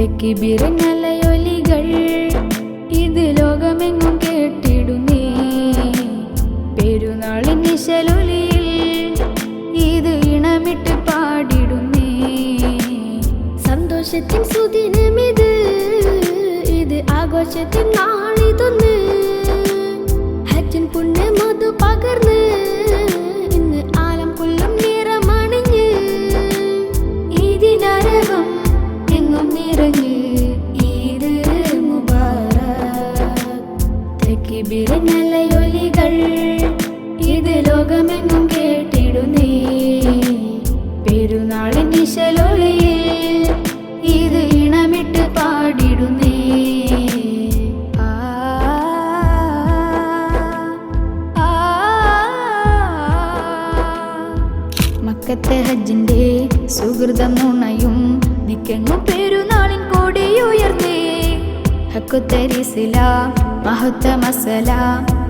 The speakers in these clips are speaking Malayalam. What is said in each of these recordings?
തെക്കിബിരങ്ങലയൊലികൾ ഇത് ലോകമെങ്ങും കേട്ടിടുന്നേ. പെരുന്നാളിൻ നിശലൊലിയിൽ ഇത് ഇണമിട്ട് പാടിടുന്നേ. സന്തോഷത്തിൻ സുദിനമിത് ഇത് ആഘോഷത്തിൻ നാളിതൊന്ന്. തെക്കിബിരങ്ങലയൊലികൾ ഇത് ലോകമെങ്ങും കേട്ടിടുന്നേ. പെരുന്നാളിൻ നിശലൊളിയിൽ ഇത് ഇണമിട്ട് പാടിടുന്നേ. മക്കത്തെ ഹജ്ജിന്റെ സുഹൃതം നുണയും നിക്കെങ്ങും കൊടിയുയർന്നേ ഹക്കുത്തരിസില മഹത്ത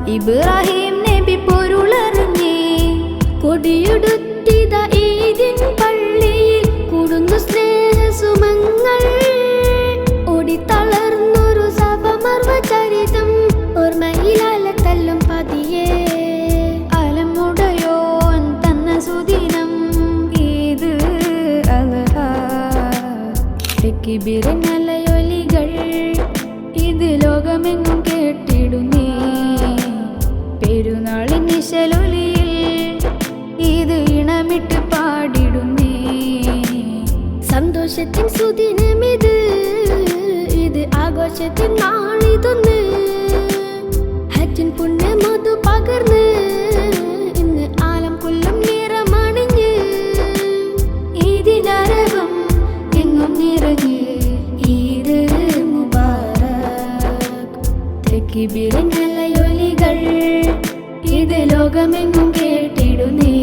ഇബ്രാഹിം നബി പൊരുളറിഞ്ഞേ കൊടിയെടുത്തിത ഈദിൻ പള്ളിയിൽ കൂടുന്നു സ്നേഹസുമങ്ങൾ. ഓടിത്തളർന്നൊരു സഭമർവ ചരിതം ഓർമ്മയിലാല തല്ലും പതിയേ. അലമുടയോൻ തന്ന സുദിനം ഇത് അൽഹ. തെക്കിബിരങ്ങലയൊലികൾ ഇത് ലോകമെങ്ങും കേട്ടിടുന്നേ. പെരുന്നാളിൻ നിശലൊലിയിൽ ഇത് ഇണമിട്ട് പാടിടുന്നേ. സന്തോഷത്തിൻ സുദിനമിത് ഇത് ആഘോഷത്തിൻ നാളിതൊന്ന്. തെക്കിബിരങ്ങലയൊലികൾ ഇത് ലോകമെങ്ങും കേട്ടിടുന്നേ.